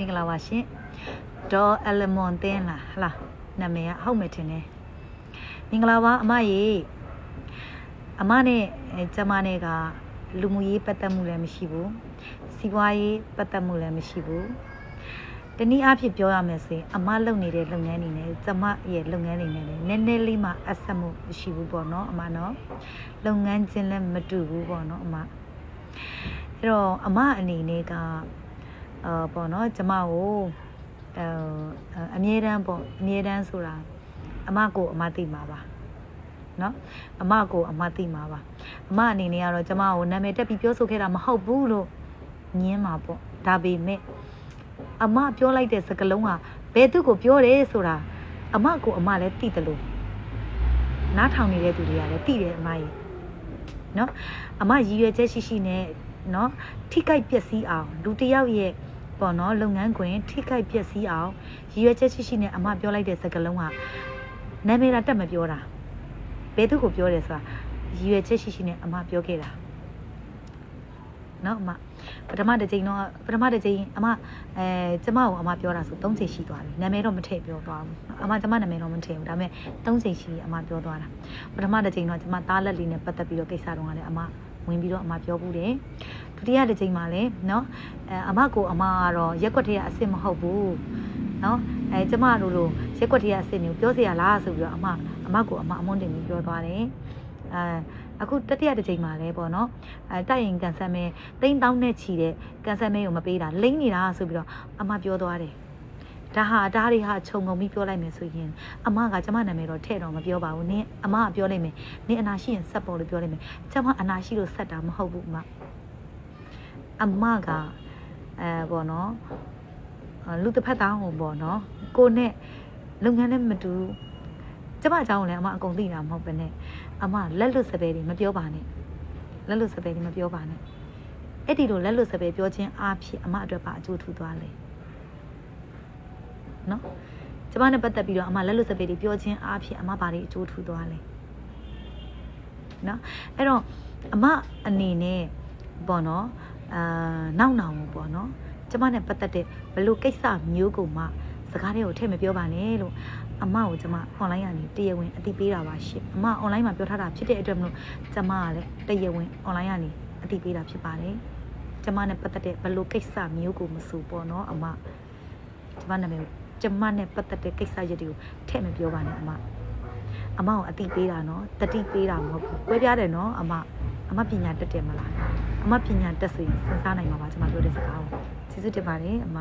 မင်္ဂလာပါရှင်ဒေါ်အလမွန်တင်းလားဟလားနာမည်ကဟုတ်မယ်ထင်တယ်မင်္ဂလာပါအမရေအမနဲ့အဲကျမနဲ့ကလူမှုရေးပတ်သက်မှုလည်းမရှိဘူးစီးပွားရေးပတ်သက်မှုလည်းမရှိဘူးတနည်းအားဖြင့်ပြောရမယ်ဆိုရင်အမလုပ်နေတဲ့လုပ်ငန်းတွေနဲ့ကျမရဲ့လုပ်ငန်းတွေနဲ့လည်းနည်းနည်းလေးမှအဆက်မှုမရှိဘူးပေါ့နော်အမနော်လုပ်ငန်းချင်းလည်းမတူဘူးပေါ့နော်အမအဲ့တော့အမအနေနဲ့က အာပေါ့နော်ကျမကိုအဲအမြဲတမ်းပေါ့အမြဲတမ်းဆိုတာအမကိုအမသိမှာပါနော်အမကိုအမသိမှာပါအမအနေနဲ့ကတော့ကျမကိုနာမည်တက်ပြီးပြောဆိုခဲ့တာမဟုတ်ဘူးလို့ညင်းမှာပေါ့ဒါပေမဲ့အမပြောလိုက်တဲ့စကားလုံးကဘယ်သူကိုပြောတယ်ဆိုတာအမကိုအမလည်းသိတယ်လို့နားထောင်နေတဲ့သူတွေကလည်းသိတယ်အမကြီးနော်အမရည်ရွယ်ချက်ရှိရှိနဲ့နော်ထိကြိုက်ပျက်စီးအောင်လူတစ်ယောက်ရဲ့ ပေါ့နော်လုပ်ငန်းခွင်ထိခိုက်ပျက်စီးအောင်ရည်ရွယ်ချက်ရှိရှိနဲ့အမပြောလိုက်တဲ့စကားလုံးကနာမည်လာတက်မပြောတာဘယ်သူကိုပြောတယ်ဆိုတာရည်ရွယ်ချက်ရှိရှိနဲ့အမပြောခဲ့တာနော်အမပထမတစ်ချိန်တော့ပထမတစ်ချိန်အမအဲကျမကိုအမပြောတာဆို၃ချိန်ရှိသွားပြီနာမည်တော့မထည့်ပြောသွားဘူးအမကျမနာမည်တော့မထည့်ဘူးဒါပေမဲ့၃ချိန်ရှိအမပြောသွားတာပထမတစ်ချိန်တော့ကျမသားလက်လေးနဲ့ပတ်သက်ပြီးတော့ကိစ္စတော့ကလည်းအမဝင်ပြီးတော့အမပြောဘူးတယ် ဒုတိယတစ်ချိန်မှာလည်းနော် အဲအမကိုအမကတော့ရက်ွက်ထရအစ်စ်မဟုတ်ဘူးเนาะအဲကျမတို့လိုရက်ွက်ထရအစ်စ်မျိုးပြောเสียလားဆိုပြီးတော့အမအမကိုအမအမွန်းတင်ပြီးပြောသွားတယ်အဲအခုတတိယတစ်ချိန်မှာလဲပေါ့နော်အဲတိုက်ရင်ကန်ဆယ်မဲတိန်းတောင်းနဲ့ချီတဲ့ကန်ဆယ်မဲကိုမပေးတာလိမ့်နေတာဆိုပြီးတော့အမပြောသွားတယ်ဒါဟာဒါတွေဟာခြုံငုံပြီးပြောလိုက်မယ်ဆိုရင်အမကကျမနာမည်တော့ထဲ့တော့မပြောပါဘူးနင်းအမကပြောလိုက်မယ်နင်းအနာရှိရင်ဆက်ပေါ်လို့ပြောလိုက်မယ်ကျမအနာရှိလို့ဆက်တာမဟုတ်ဘူးအမ အမကအဲပေါ့နော်အာလူတစ်ဖက်သားဟိုပေါ့နော်ကိုနဲ့လုပ်ငန်းနဲ့မတူကျမအကြောင်းကိုလည်းအမအကုန်သိတာမဟုတ်ပဲနဲ့အမလက်လွတ်စပယ်တွေမပြောပါနဲ့လက်လွတ်စပယ်တွေမပြောပါနဲ့အဲ့ဒီလိုလက်လွတ်စပယ်ပြောခြင်းအားဖြင့်အမအတွက်ပါအကျိုးထူသွားလေနော်ကျမနဲ့ပတ်သက်ပြီးတော့အမလက်လွတ်စပယ်တွေပြောခြင်းအားဖြင့်အမဘာတွေအကျိုးထူသွားလဲနော်အဲ့တော့အမအနေနဲ့ပေါ့နော် အာနောက်နောင်ပေါ့နော်ကျမနဲ့ပတ်သက်တဲ့ဘလို့ကိစ္စမျိုးကိုမှစကားတွေကိုထည့်မပြောပါနဲ့လို့အမကိုကျမ online ကနေတရားဝင်အသိပေးတာပါရှင်အမ online မှာပြောထားတာဖြစ်တဲ့အတွက်မလို့ကျမကလည်းတရားဝင် online ကနေအသိပေးတာဖြစ်ပါတယ်ကျမနဲ့ပတ်သက်တဲ့ဘလို့ကိစ္စမျိုးကိုမဆိုပေါ့နော်အမကျမနာမည်ကိုကျမနဲ့ပတ်သက်တဲ့ကိစ္စရပ်တွေကိုထည့်မပြောပါနဲ့အမအမကိုအသိပေးတာနော်တတိပေးတာမဟုတ်ဘူးကွဲပြားတယ်နော်အမ အမပညာတက်တယ်မလားအမပညာတက်စေစဉ်းစားနိုင်မှာပါကျွန်မပြောတဲ့စကားကိုကျေးဇူးတင်ပါတယ်အမ